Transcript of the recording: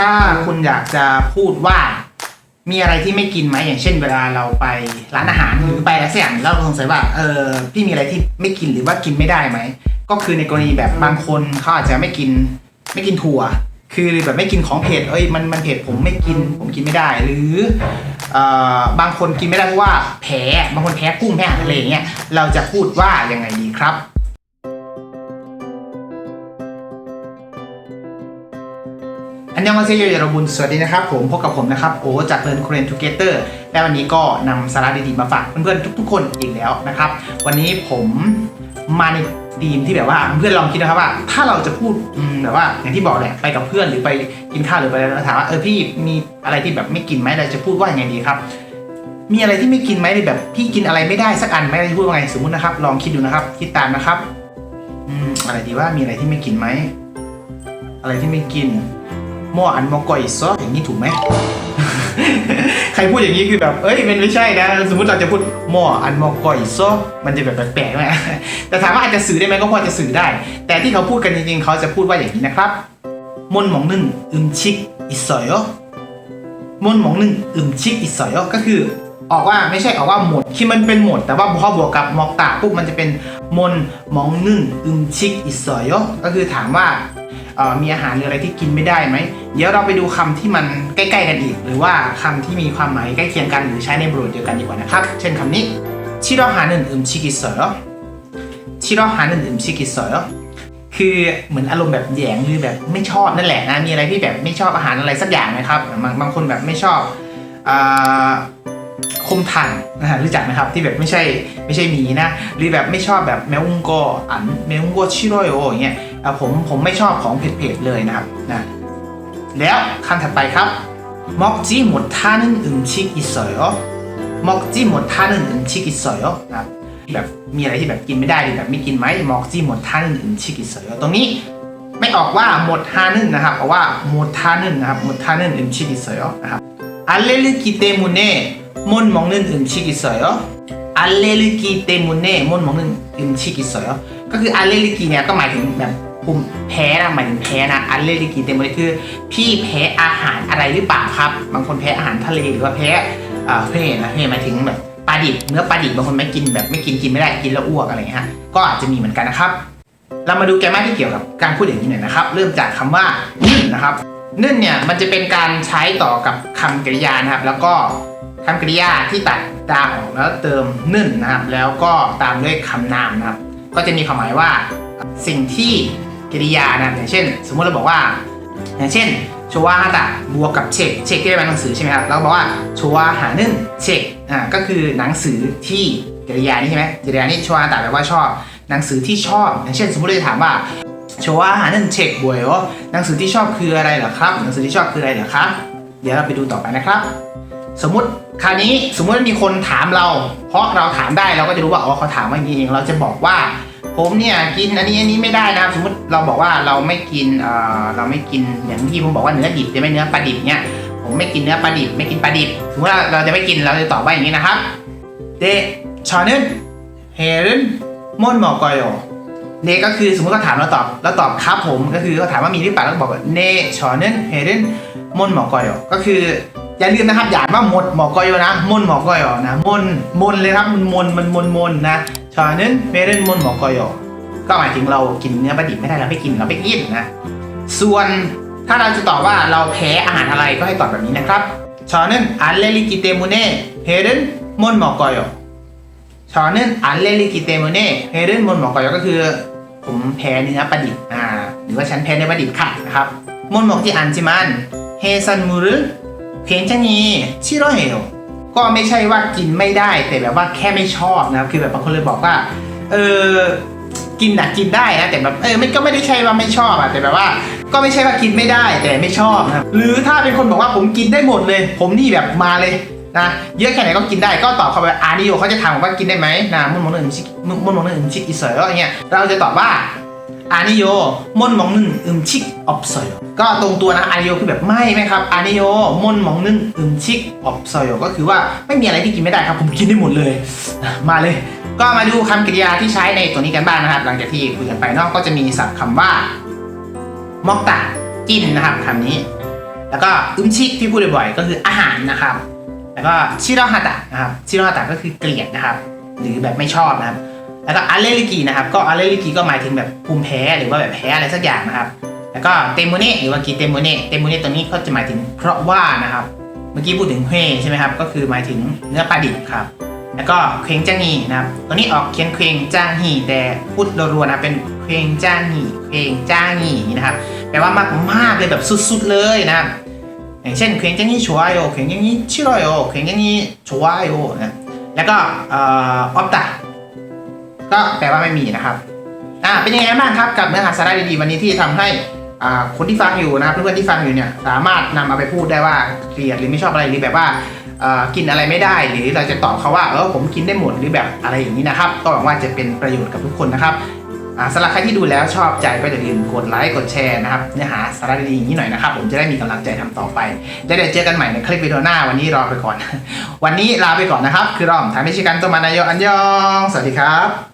ถ้าคุณอยากจะพูดว่ามีอะไรที่ไม่กินไหมอย่างเช่น เวลาเราไปร้านอาหารหรือไปอะไรสักอย่างแล้วเราสงสัยว่าเออพี่มีอะไรที่ไม่กินหรือว่ากินไม่ได้ไหมก็คือในกรณีแบบบางคนเขาอาจจะไม่กินไม่กินถั่ว คือแบบไม่กินของเผ็ดเอ้ยมันมันเผ็ดผมไม่กินผมกินไม่ได้ หรือเอ่อบางคนกินไม่ได้เพราะว่าแพ้บางคนแพ้กุ้งแพ้อาหารทะเลอย่างเงี้ยเราจะพูดว่ายังไงดีครับ อันยองอาเซโยยารบุญสวัสดีนะครับ ผมพบกับผมนะครับโอจากเลิร์น Korean Together และวันนี้ก็นำสาระดีๆมาฝากเพื่อนๆทุก ๆ คนอีกแล้วนะครับ วันนี้ผมมาในดีมที่แบบว่าเพื่อนลองคิดนะครับว่า ถ้าเราจะพูดแบบว่าอย่างที่บอกแหละไปกับเพื่อนหรือไปกินข้าวหรือไปอะไรแล้วถามว่าเออพี่มีอะไรที่แบบไม่กินไหมเราจะพูดว่ายังไงดีครับ มีอะไรที่ไม่กินไหมหรือแบบพี่กินอะไรไม่ได้สักอันไหมเราจะพูดว่าไงสมมตินะครับ ลองคิดดูนะครับ คิดตามนะครับ อืมอะไรดีว่ามีอะไรที่ไม่กินไหมอะไรที่ไม่กิน หม้ออันมอก่อยซออย่างนี้ถูกไหม ใครพูดอย่างนี้คือแบบ เอ้ยมันไม่ใช่นะ สมมติเราจะพูดหม้ออันมอก่อยซอมันจะแบบแปลกๆไหมแต่ถามว่าอาจจะสื่อได้ไหมก็พอจะสื่อได้ แต่ที่เขาพูดกันจริงๆ เขาจะพูดว่าอย่างนี้นะครับมนหมองหนึ่งอึมชิกอิสอยมนหมองหนึ่งอึมชิกอิสอยก็คือ ออกว่าไม่ใช่ออกว่าหมดคือมันเป็นหมด แต่ว่าพอบวกกับมอกตาปุ๊บมันจะเป็นมนหมองหนึ่งอึมชิกอิสอยก็คือถามว่า มีอาหารหรืออะไรที่กินไม่ได้ไหม เดี๋ยวเราไปดูคำที่มันใกล้ ๆ กันอีก หรือว่าคำที่มีความหมายใกล้เคียงกันหรือใช้ในบทเดียวกันดีกว่านะครับ เช่นคำนี้ชิโรฮานึนอึมชิกิสอยชิโรฮานึนอึมชิกิสอยคือเหมือนอารมณ์แบบแยงหรือแบบไม่ชอบนั่นแหละนะมีอะไรที่แบบไม่ชอบอาหารอะไรสักอย่างนะครับบางบางคนแบบไม่ชอบคมทันนะฮะรู้จักไหมครับที่แบบไม่ใช่ไม่ใช่หมีนะหรือแบบไม่ชอบแบบแมวงโกอันแมวงโกชิโรโยอย่างเงี้ย ผมผมไม่ชอบของเผ็ดๆเลยนะครับนะแล้วคำถัดไปครับมอกจีหมดท่านึงอึมชิกอิสอยมอกจีหมดท่านึงอึมชิกอิสอยนะครับแบบมีอะไรที่แบบกินไม่ได้หรือแบบไม่กินไหมมอกจีหมดท่านึงอึมชิกอิสอยตรงนี้ไม่ออกว่าหมดท่านึงนะครับเพราะว่าหมดท่านึงนะครับหมดท่านึงอึมชิกอิสอยนะครับอัลเลลิกิเตมุเน่มนมองนึงอึมชิกอิสอยออัลเลลิกิเตมุเน่มนมองนึงอึมชิกอิสอยก็คืออัลเลลิกิเนี่ยก็หมายถึงแบบ ภูมแพ้นะหมายถึงแพ้นะอันเลอร์กิเต็มเลยคือ พี่แพ้อาหารอะไรหรือเปล่าครับ บางคนแพ้อาหารทะเลหรือว่าแพ้เพศนะเพศหมายถึงแบบปลาดิบเนื้อปลาดิบบางคนไม่กินแบบไม่กินกินไม่ได้กินแล้วอ้วกอะไรเงี้ยก็อาจจะมีเหมือนกันนะครับ เรามาดูแกมมาที่เกี่ยวกับการพูดอย่างนี้หน่อยนะครับ เริ่มจากคำว่านึ่นนะครับนึ่นเนี่ยมันจะเป็นการใช้ต่อกับคำกริยานะครับ แล้วก็คำกริยาที่ตัดตาออกแล้วเติมนึ่นนะครับ แล้วก็ตามด้วยคำนามนะครับ ก็จะมีความหมายว่าสิ่งที่ กริยานะอย่างเช่น สมมติเราบอกว่า อย่างเช่นโชวาฮาตะบวกกับเช็คเช็คที่เป็นหนังสือใช่ไหมครับเราบอกว่าโชวาหานึ่งเช็คอ่าก็คือหนังสือที่กริยานี่ใช่ไหมกริยานี่โชวาฮาตะแปลว่าชอบ หนังสือที่ชอบ อย่างเช่น สมมติเราจะถามว่าโชวาหานึ่งเช็คบวยอ๋อหนังสือที่ชอบคืออะไรเหรอครับ หนังสือที่ชอบคืออะไรเหรอครับ เดี๋ยวเราไปดูต่อไปนะครับ สมมติคราวนี้สมมติมีคนถามเรา เพราะเราถามได้เราก็จะรู้ว่าอ๋อเขาถามว่าอย่างนี้เองเราจะบอกว่า ผมเนี่ยกินอันนี้อันนี้ไม่ได้นะครับสมมติเราบอกว่าเราไม่กินเอ่อเราไม่กินอย่างที่ผมบอกว่าเนื้อดิบใช่ไหมเนื้อปลาดิบเนี่ยผมไม่กินเนื้อปลาดิบไม่กินปลาดิบสมมติว่าเราจะไม่กินเราจะตอบว่าอย่างนี้นะครับเดชอนึนเฮรนมอนหมอกอยโอเนก็คือสมมติเขาถามเราตอบเราตอบครับผมก็คือเขาถามว่ามีหรือเปล่าเราก็บอกว่าเนชอนึนเฮรนมอนหมอกอยโอก็คืออย่าลืมนะครับอย่าว่าหมดหมอกอยโอนะมนหมอกอยโอนะมนมนเลยครับมันมนมันมนมนนะ ชอนึนเมเรนมนหมอกอยอก็หมายถึงเรากินเนื้อปลาดิบไม่ได้เราไม่กินเราไม่กินนะ ส่วนถ้าเราจะตอบว่าเราแพ้อาหารอะไรก็ให้ตอบแบบนี้นะครับชอนึนอัลเลลิกิเตมูเน่เฮเรนมนหมอกอยโอชอนึนอัลเลลิกิเตมูเน่เฮเรนมนหมอกอยอก็คือ ผมแพ้เนื้อปลาดิบอ่าหรือว่าฉันแพ้เนื้อปลาดิบค่ะนะครับมนหมอกที่อันจิมันเฮซันมูรุเพียงแค่นี้ชิโรเฮล ก็ไม่ใช่ว่ากินไม่ได้แต่แบบว่าแค่ไม่ชอบนะครับคือแบบบางคนเลยบอกว่า เออกินนะกินได้นะแต่แบบเออมันก็ไม่ได้ใช่ว่าไม่ชอบอะแต่แบบว่า ก็ไม่ใช่ว่ากินไม่ได้แต่ไม่ชอบนะครับหรือถ้าเป็นคนบอกว่าผมกินได้หมดเลย ผมนี่แบบมาเลยนะเยอะแค่ไหนก็กินได้ก็ตอบเขาไปอานิโยเขาจะถามว่ากินได้ไหมนะมุ่นมองหนึ่งชิมุ่นมองหนึ่งชิกอิเสออย่างเงี้ยเราจะตอบว่า อานิโยมนมองนึ่งอึมชิกอบซอยก็ตรงตัวนะอานิโยคือแบบไม่ไหมครับอานิโยมนมองนึ่งอึมชิกอบซอยก็คือว่าไม่มีอะไรที่กินไม่ได้ครับ ผมกินได้หมดเลย มาเลย ก็มาดูคำกริยาที่ใช้ในตัวนี้กันบ้างนะครับ หลังจากที่คุยกันไปนอกก็จะมีศัพท์คำว่ามอกตะกินนะครับคำนี้ แล้วก็อึมชิกที่พูดบ่อยๆก็คืออาหารนะครับ แล้วก็ชิโรฮาตะนะครับชิโรฮาตะก็คือเกลียดนะครับ หรือแบบไม่ชอบนะครับ แล้วก็อัลเลลิกีนะครับ ก็อัลเลลิกีก็หมายถึงแบบภูมิแพ้หรือว่าแบบแพ้อะไรสักอย่างนะครับ แล้วก็เตโมเน่หรือว่ากีเตโมเน่เตโมเน่ตัวนี้ก็จะหมายถึงเพราะว่านะครับ เมื่อกี้พูดถึงเฮใช่ไหมครับ ก็คือหมายถึงเนื้อปลาดิบครับ แล้วก็เคว้งจ้างฮีนะครับ ตัวนี้ออกเขียนเคว้งจ้างฮีแต่พูดรัวๆนะเป็นเคว้งจ้างฮีเคว้งจ้างฮีนะครับ แปลว่ามากมากๆเลยแบบสุดๆเลยนะครับ อย่างเช่นเคว้งจ้างฮีชัวโยเคว้งจ้างฮีชิโรโยเคว้งจ้างฮีชัวโยนะ แล้วก็ออออฟตา ก็แปลว่าไม่มีนะครับอ่าเป็นยังไงบ้างครับกับเนื้อหาสาระดีๆวันนี้ที่ทำให้อ่าคนที่ฟังอยู่นะครับเพื่อนๆที่ฟังอยู่เนี่ยสามารถนำเอาไปพูดได้ว่าเกลียดหรือไม่ชอบอะไรหรือแบบว่าอ่อกินอะไรไม่ได้หรือเราจะตอบเขาว่าเออผมกินได้หมดหรือแบบอะไรอย่างนี้นะครับก็หวังว่าจะเป็นประโยชน์กับทุกคนนะครับอ่าสำหรับใครที่ดูแล้วชอบใจก็อย่าลืมกดไลค์กดแชร์นะครับเนื้อหาสาระดีๆอย่างนี้หน่อยนะครับผมจะได้มีกำลังใจทำต่อไปแล้วเดี๋ยวเจอกันใหม่ในคลิปวิดีโอหน้าวันนี้รอไปก่อน วันนี้ลาไปก่อนนะครับ คือรอมทางมิชิกันตัวมานายโยอันยอง สวัสดีครับ